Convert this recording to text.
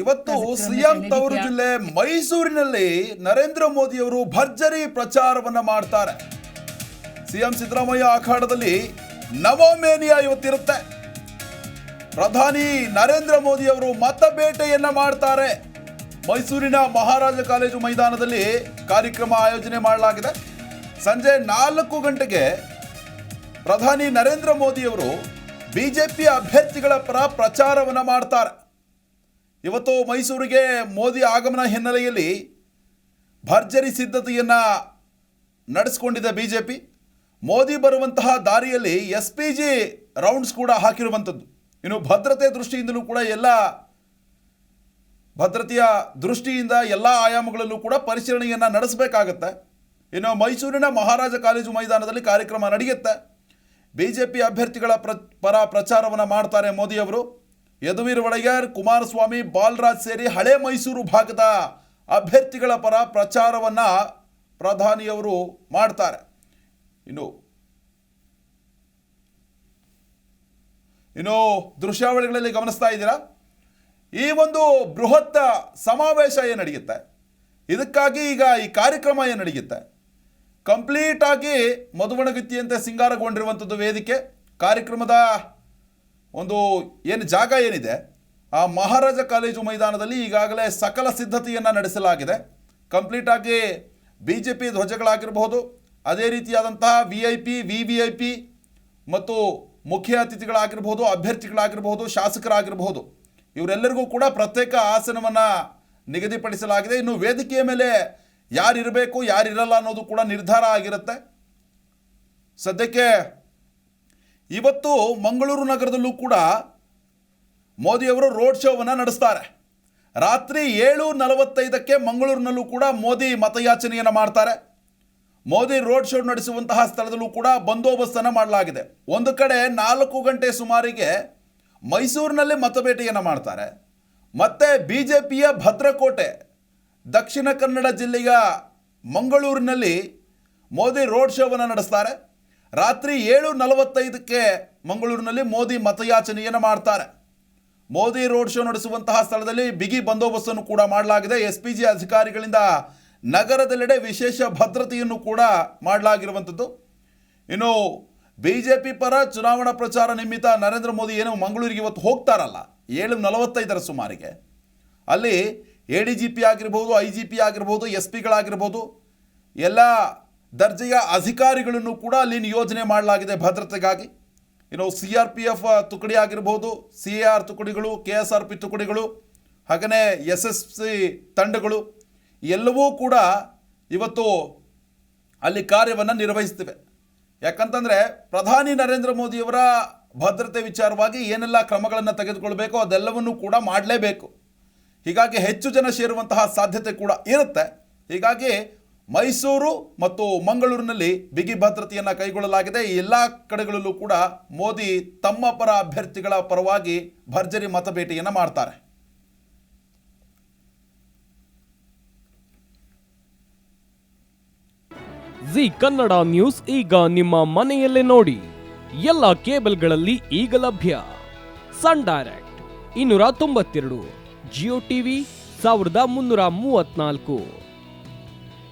ಇವತ್ತು ಸಿಎಂ ತವರು ಜಿಲ್ಲೆ ಮೈಸೂರಿನಲ್ಲಿ ನರೇಂದ್ರ ಮೋದಿ ಅವರು ಭರ್ಜರಿ ಪ್ರಚಾರವನ್ನ ಮಾಡ್ತಾರೆ. ಸಿಎಂ ಸಿದ್ದರಾಮಯ್ಯ ಅಖಾಡದಲ್ಲಿ ನವೋಮೇನಿಯಾ ಇವತ್ತಿರುತ್ತೆ. ಪ್ರಧಾನಿ ನರೇಂದ್ರ ಮೋದಿ ಅವರು ಮತಬೇಟೆಯನ್ನ ಮಾಡ್ತಾರೆ. ಮೈಸೂರಿನ ಮಹಾರಾಜ ಕಾಲೇಜು ಮೈದಾನದಲ್ಲಿ ಕಾರ್ಯಕ್ರಮ ಆಯೋಜನೆ ಮಾಡಲಾಗಿದೆ. ಸಂಜೆ ನಾಲ್ಕು ಗಂಟೆಗೆ ಪ್ರಧಾನಿ ನರೇಂದ್ರ ಮೋದಿ ಅವರು ಬಿಜೆಪಿ ಅಭ್ಯರ್ಥಿಗಳ ಪರ ಪ್ರಚಾರವನ್ನ ಮಾಡ್ತಾರೆ. ಇವತ್ತು ಮೈಸೂರಿಗೆ ಮೋದಿ ಆಗಮನ ಹಿನ್ನೆಲೆಯಲ್ಲಿ ಭರ್ಜರಿ ಸಿದ್ಧತೆಯನ್ನು ನಡೆಸಿಕೊಂಡಿದೆ ಪಿ ಮೋದಿ ಬರುವಂತಹ ದಾರಿಯಲ್ಲಿ ಎಸ್ ಪಿ ಜಿ ರೌಂಡ್ಸ್ ಕೂಡ ಹಾಕಿರುವಂಥದ್ದು. ಇನ್ನು ಭದ್ರತೆ ದೃಷ್ಟಿಯಿಂದಲೂ ಕೂಡ ಎಲ್ಲ ಭದ್ರತೆಯ ದೃಷ್ಟಿಯಿಂದ ಎಲ್ಲ ಆಯಾಮಗಳಲ್ಲೂ ಕೂಡ ಪರಿಶೀಲನೆಯನ್ನು ನಡೆಸಬೇಕಾಗತ್ತೆ. ಇನ್ನು ಮೈಸೂರಿನ ಮಹಾರಾಜ ಕಾಲೇಜು ಮೈದಾನದಲ್ಲಿ ಕಾರ್ಯಕ್ರಮ ನಡೆಯುತ್ತೆ. ಬಿ ಜೆ ಪಿ ಅಭ್ಯರ್ಥಿಗಳ ಪ್ರ, ಪರ ಪ್ರಚಾರವನ್ನು ಮಾಡ್ತಾರೆ ಮೋದಿಯವರು. ಯದುವೀರ್ ಒಡೆಯರ್, ಕುಮಾರಸ್ವಾಮಿ, ಬಾಲರಾಜ್ ಸೇರಿ ಹಳೆ ಮೈಸೂರು ಭಾಗದ ಅಭ್ಯರ್ಥಿಗಳ ಪರ ಪ್ರಚಾರವನ್ನು ಪ್ರಧಾನಿಯವರು ಮಾಡ್ತಾರೆ. ಇನ್ನು ಇನ್ನು ದೃಶ್ಯಾವಳಿಗಳಲ್ಲಿ ಗಮನಿಸ್ತಾ ಇದ್ದೀರಾ? ಈ ಒಂದು ಬೃಹತ್ ಸಮಾವೇಶ ಏನು ನಡೆಯುತ್ತೆ? ಇದಕ್ಕಾಗಿ ಈಗ ಈ ಕಾರ್ಯಕ್ರಮ ಏನು ನಡೆಯುತ್ತೆ? ಕಂಪ್ಲೀಟ್ ಆಗಿ ಮಧುವಣಗತ್ತಿಯಂತೆ ಸಿಂಗಾರಗೊಂಡಿರುವಂಥದ್ದು ವೇದಿಕೆ, ಕಾರ್ಯಕ್ರಮದ ಒಂದು ಏನು ಜಾಗ ಏನಿದೆ, ಆ ಮಹಾರಾಜ ಕಾಲೇಜು ಮೈದಾನದಲ್ಲಿ ಈಗಾಗಲೇ ಸಕಲ ಸಿದ್ಧತೆಯನ್ನು ನಡೆಸಲಾಗಿದೆ. ಕಂಪ್ಲೀಟಾಗಿ ಬಿ ಜೆ ಪಿ ಧ್ವಜಗಳಾಗಿರಬಹುದು, ಅದೇ ರೀತಿಯಾದಂತಹ V I P V V I P ಮತ್ತು ಮುಖ್ಯ ಅತಿಥಿಗಳಾಗಿರ್ಬೋದು ಅಭ್ಯರ್ಥಿಗಳಾಗಿರ್ಬೋದು ಶಾಸಕರಾಗಿರಬಹುದು. ಇವರೆಲ್ಲರಿಗೂ ಕೂಡ ಪ್ರತ್ಯೇಕ ಆಸನವನ್ನು ನಿಗದಿಪಡಿಸಲಾಗಿದೆ. ಇನ್ನು ವೇದಿಕೆಯ ಮೇಲೆ ಯಾರಿರಬೇಕು, ಯಾರಿರಲ್ಲ ಅನ್ನೋದು ಕೂಡ ನಿರ್ಧಾರ ಆಗಿರುತ್ತೆ. ಸದ್ಯಕ್ಕೆ ಇವತ್ತು ಮಂಗಳೂರು ನಗರದಲ್ಲೂ ಕೂಡ ಮೋದಿಯವರು ರೋಡ್ ಶೋವನ್ನು ನಡೆಸ್ತಾರೆ. ರಾತ್ರಿ ಏಳು ನಲವತ್ತೈದಕ್ಕೆ ಮಂಗಳೂರಿನಲ್ಲೂ ಕೂಡ ಮೋದಿ ಮತಯಾಚನೆಯನ್ನು ಮಾಡ್ತಾರೆ. ಮೋದಿ ರೋಡ್ ಶೋ ನಡೆಸುವಂತಹ ಸ್ಥಳದಲ್ಲೂ ಕೂಡ ಬಂದೋಬಸ್ತನ್ನು ಮಾಡಲಾಗಿದೆ. ಒಂದು ಕಡೆ ನಾಲ್ಕು ಗಂಟೆ ಸುಮಾರಿಗೆ ಮೈಸೂರಿನಲ್ಲಿ ಮತಬೇಟೆಯನ್ನು ಮಾಡ್ತಾರೆ. ಮತ್ತೆ ಬಿ ಜೆ ಪಿಯ ಭದ್ರಕೋಟೆ, ದಕ್ಷಿಣ ಕನ್ನಡ ಜಿಲ್ಲೆಯ ಮಂಗಳೂರಿನಲ್ಲಿ ಮೋದಿ ರೋಡ್ ಶೋವನ್ನು ನಡೆಸ್ತಾರೆ. ರಾತ್ರಿ ಏಳು ನಲವತ್ತೈದಕ್ಕೆ ಮಂಗಳೂರಿನಲ್ಲಿ ಮೋದಿ ಮತಯಾಚನೆಯನ್ನು ಮಾಡ್ತಾರೆ. ಮೋದಿ ರೋಡ್ ಶೋ ನಡೆಸುವಂತಹ ಸ್ಥಳದಲ್ಲಿ ಬಿಗಿ ಬಂದೋಬಸ್ತನ್ನು ಕೂಡ ಮಾಡಲಾಗಿದೆ. ಎಸ್ ಪಿ ಜಿ ಅಧಿಕಾರಿಗಳಿಂದ ನಗರದೆಲ್ಲೆಡೆ ವಿಶೇಷ ಭದ್ರತೆಯನ್ನು ಕೂಡ ಮಾಡಲಾಗಿರುವಂಥದ್ದು. ಇನ್ನು ಬಿ ಜೆ ಪಿ ಪರ ಚುನಾವಣಾ ಪ್ರಚಾರ ನಿಮಿತ್ತ ನರೇಂದ್ರ ಮೋದಿ ಏನು ಮಂಗಳೂರಿಗೆ ಇವತ್ತು ಹೋಗ್ತಾರಲ್ಲ, ಏಳು ನಲವತ್ತೈದರ ಸುಮಾರಿಗೆ. ಅಲ್ಲಿ ಎ ಡಿ ಜಿ ಪಿ ಆಗಿರ್ಬೋದು, ಐ ಜಿ ಪಿ ಆಗಿರ್ಬೋದು, ಎಸ್ ಪಿಗಳಾಗಿರ್ಬೋದು ಎಲ್ಲ ದರ್ಜೆಯ ಅಧಿಕಾರಿಗಳನ್ನು ಕೂಡ ಅಲ್ಲಿ ನಿಯೋಜನೆ ಮಾಡಲಾಗಿದೆ ಭದ್ರತೆಗಾಗಿ. ಇನ್ನು ಸಿ ಆರ್ ಪಿ ಎಫ್ ತುಕಡಿ ಆಗಿರ್ಬೋದು ಸಿ ಎ ಆರ್ ತುಕಡಿಗಳು ಕೆ ಎಸ್ ಆರ್ ಪಿ ತುಕಡಿಗಳು ಹಾಗೆಯೇ ಎಸ್ ಎಸ್ ಸಿ ತಂಡಗಳು, ಎಲ್ಲವೂ ಕೂಡ ಇವತ್ತು ಅಲ್ಲಿ ಕಾರ್ಯವನ್ನು ನಿರ್ವಹಿಸ್ತಿವೆ ಯಾಕಂತಂದರೆ ಪ್ರಧಾನಿ ನರೇಂದ್ರ ಮೋದಿಯವರ ಭದ್ರತೆ ವಿಚಾರವಾಗಿ ಏನೆಲ್ಲ ಕ್ರಮಗಳನ್ನು ತೆಗೆದುಕೊಳ್ಬೇಕು ಅದೆಲ್ಲವನ್ನು ಕೂಡ ಮಾಡಲೇಬೇಕು. ಹೀಗಾಗಿ ಹೆಚ್ಚು ಜನ ಸೇರುವಂತಹ ಸಾಧ್ಯತೆ ಕೂಡ ಇರುತ್ತೆ. ಹೀಗಾಗಿ ಮೈಸೂರು ಮತ್ತು ಮಂಗಳೂರಿನಲ್ಲಿ ಬಿಗಿ ಭದ್ರತೆಯನ್ನು ಕೈಗೊಳ್ಳಲಾಗಿದೆ. ಎಲ್ಲ ಕಡೆಗಳಲ್ಲೂ ಕೂಡ ಮೋದಿ ತಮ್ಮ ಪರ ಅಭ್ಯರ್ಥಿಗಳ ಪರವಾಗಿ ಭರ್ಜರಿ ಮತಬೇಟೆಯನ್ನು ಮಾಡ್ತಾರೆ. ಜಿ ಕನ್ನಡ ನ್ಯೂಸ್ ಈಗ ನಿಮ್ಮ ಮನೆಯಲ್ಲೇ ನೋಡಿ. ಎಲ್ಲ ಕೇಬಲ್ಗಳಲ್ಲಿ ಈಗ ಲಭ್ಯ. ಸನ್ ಡೈರೆಕ್ಟ್ ಇನ್ನೂರ ತೊಂಬತ್ತೆರಡು, ಜಿಯೋ ಟಿವಿ ಸಾವಿರದ ಮುನ್ನೂರ ಮೂವತ್ನಾಲ್ಕು